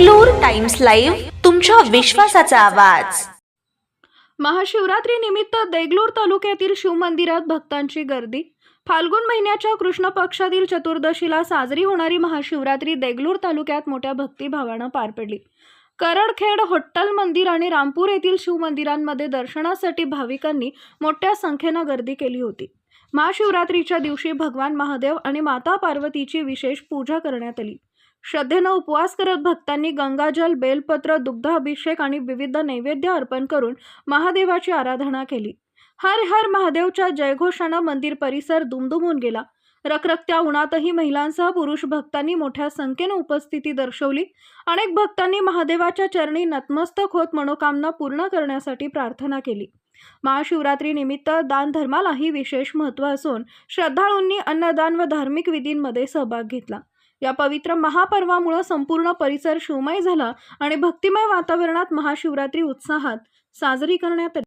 Deglur times live तुमच्या विश्वासाचा आवाज. महाशिवरात्री निमित्त देगलूर तालुक्यातील शिवमंदिरात भक्तांची गर्दी. फाल्गुन महिन्याच्या कृष्ण पक्षातील चतुर्दशीला साजरी होणारी महाशिवरात्री देगलूर तालुक्यात मोठ्या भक्तिभावानं पार पडली. करडखेड होट्टल मंदिर आणि रामपूर येथील शिवमंदिरांमध्ये दर्शनासाठी भाविकांनी मोठ्या संख्येनं गर्दी केली होती. महाशिवरात्रीच्या दिवशी भगवान महादेव आणि माता पार्वतीची विशेष पूजा करण्यात आली. श्रद्धेनं उपवास करत भक्तांनी गंगाजल बेलपत्र दुग्धाभिषेक आणि विविध नैवेद्य अर्पण करून महादेवाची आराधना केली. हर हर महादेवच्या जयघोषानं मंदिर परिसर दुमदुमून गेला. रखरखत्या उन्हातही महिलांसह पुरुष भक्तांनी मोठ्या संख्येनं उपस्थिती दर्शवली. अनेक भक्तांनी महादेवाच्या चरणी नतमस्तक होत मनोकामना पूर्ण करण्यासाठी प्रार्थना केली. महाशिवरात्री निमित्त दान धर्मालाही विशेष महत्त्व असून श्रद्धाळूंनी अन्नदान व धार्मिक विधींमध्ये सहभाग घेतला. या पवित्र महापर्वामुळं संपूर्ण परिसर शिवमय झाला आणि भक्तिमय वातावरणात महाशिवरात्री उत्साहात साजरी करण्यात